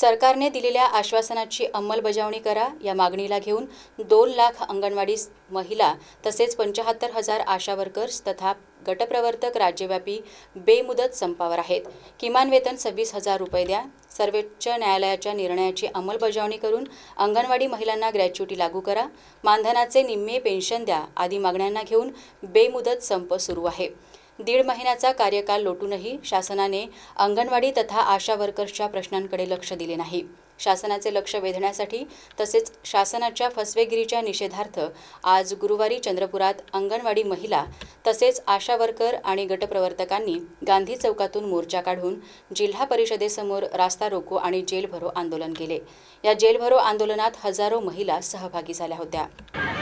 सरकारने दिलेल्या आश्वासनाची अंमलबजावणी करा. या मागणीला घेऊन दोन लाख अंगणवाडी महिला तसेच पंचाहत्तर हजार आशा वर्कर्स तथा गटप्रवर्तक राज्यव्यापी बेमुदत संपावर आहेत. किमान वेतन सव्वीस हजार रुपये द्या. सर्वोच्च न्यायालयाच्या निर्णयाची अंमलबजावणी करून अंगणवाडी महिलांना ग्रॅच्युटी लागू करा. मानधनाचे निम्मे पेन्शन द्या. आदी मागण्यांना घेऊन बेमुदत संप सुरू आहे. दीड महिन्याचा कार्यकाल लोटूनही शासनाने अंगणवाडी तथा आशा वर्कर्सच्या प्रश्नांकडे लक्ष दिले नाही. शासनाचे लक्ष वेधण्यासाठी तसेच शासनाच्या फसवेगिरीच्या निषेधार्थ आज गुरुवारी चंद्रपुरात अंगणवाडी महिला तसेच आशा वर्कर आणि गटप्रवर्तकांनी गांधी चौकातून मोर्चा काढून जिल्हा परिषदेसमोर रास्ता रोको आणि जेलभरो आंदोलन केले. या जेलभरो आंदोलनात हजारो महिला सहभागी झाल्या होत्या.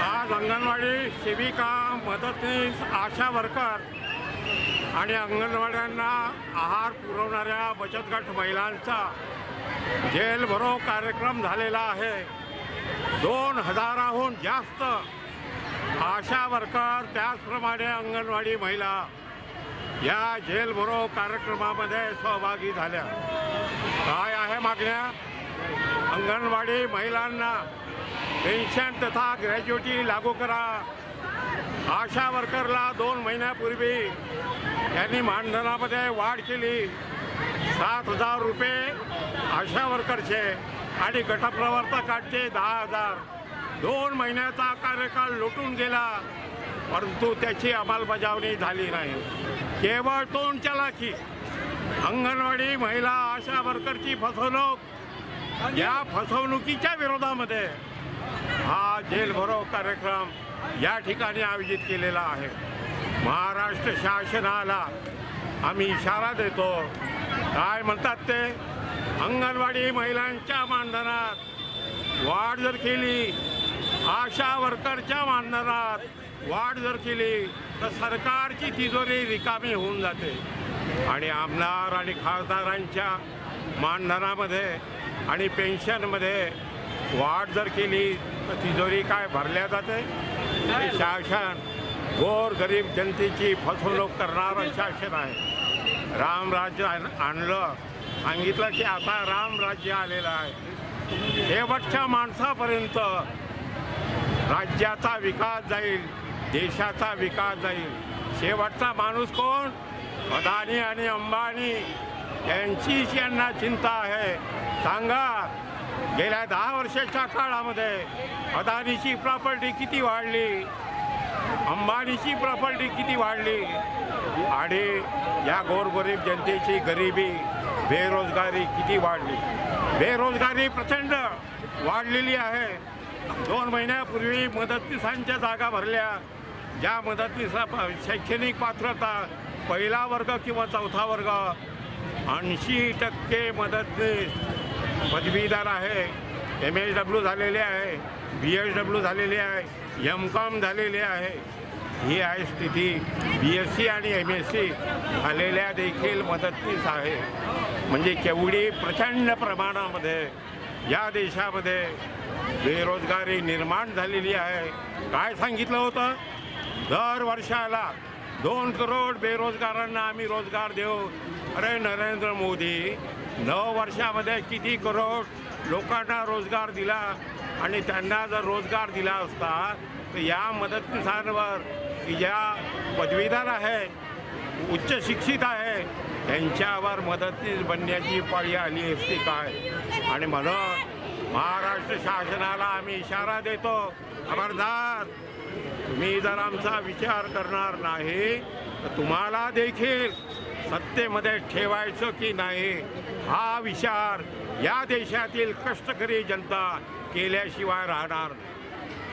आज अंगणवाडी सेविका मदतनीस आशा वर्कर आणि अंगणवाड्यांना आहार पुरवणाऱ्या बचत गट महिलांचा जेल भरो कार्यक्रम झालेला आहे. दोन हजाराहून जास्त आशा वर्कर त्याचप्रमाणे अंगणवाडी महिला या जेल भरो कार्यक्रमामध्ये सहभागी झाल्या. काय आहे मागण्या? अंगणवाडी महिलांना पेन्शन तथा ग्रॅज्युटी लागू करा. आशा वर्करला दोन महिन्यापूर्वी यांनी मानधनामध्ये वाढ केली. सात हजार रुपये आशा वर्करचे आणि गटप्रवर्तकांचे दहा हजार. दोन महिन्याचा कार्यकाळ लुटून गेला परंतु त्याची अंमलबजावणी झाली नाही. केवळ तोंड चलाखी अंगणवाडी महिला आशा वर्करची फसवणूक. या फसवणुकीच्या विरोधामध्ये हा जेलभरो कार्यक्रम या ठिकाणी आयोजित केलेला आहे. महाराष्ट्र शासनाला आम्ही इशारा देतो. काय म्हणतात ते? अंगणवाडी महिलांच्या मानधनात वाढ जर केली आशा वर्करच्या मानधनात वाढ जर केली तर सरकारची तिजोरी रिकामी होऊन जाते. आणि आमदार आणि खासदारांच्या मानधनामध्ये आणि पेन्शनमध्ये वाढ जर केली तर तिजोरी काय भरल्या जाते? हे शासन गोर गरीब जनतेची फसवणूक करणारं शासन आहे. रामराज्य आण- आणलं. सांगितलं की आता रामराज्य आलेलं आहे. शेवटच्या माणसापर्यंत राज्याचा विकास जाईल देशाचा विकास जाईल. शेवटचा माणूस कोण? अदानी आणि अंबानी. यांचीच यांना चिंता आहे. सांगा गेल्या दहा वर्षाच्या काळामध्ये अदानीची प्रॉपर्टी किती वाढली? अंबानीची प्रॉपर्टी किती वाढली? आणि या गोरगरीब जनतेची गरिबी बेरोजगारी किती वाढली? बेरोजगारी प्रचंड वाढलेली आहे. दोन महिन्यापूर्वी मदतनीसांच्या जागा भरल्या. ज्या मदतनीसा प- शैक्षणिक पात्रता पहिला वर्ग किंवा चौथा वर्ग ऐंशी टक्के मदतनीस पदवीधर आहे एम एच डब्ल्यू झालेले आहे बी एच डब्ल्यू झालेले आहे एम कॉम झालेले आहे. ही आहे स्थिती. बी एस सी आणि एम एस सी झालेल्या देखील मदतनीस आहे. म्हणजे केवढी प्रचंड प्रमाणामध्ये या देशामध्ये बेरोजगारी निर्माण झालेली आहे. काय सांगितलं होतं? दर वर्षाला दोन करोड बेरोजगारांना आम्ही रोजगार देऊ. अरे नरेंद्र मोदी नऊ वर्षामध्ये किती करोड लोकांना रोजगार दिला आणि त्यांना जर रोजगार दिला असता तर या मदतनीसांवर ज्या पदवीधर आहे उच्च शिक्षित आहे त्यांच्यावर मदतनीस बनण्याची पाळी आली असती काय? आणि म्हणून महाराष्ट्र शासनाला आम्ही इशारा देतो खबरदार. तुम्ही जर आमचा विचार करणार नाही तर तुम्हाला देखील सत्तेमध्ये ठेवायचं की नाही? हा विचार या देशातील कष्टकरी जनता केल्याशिवाय राहणार नाही.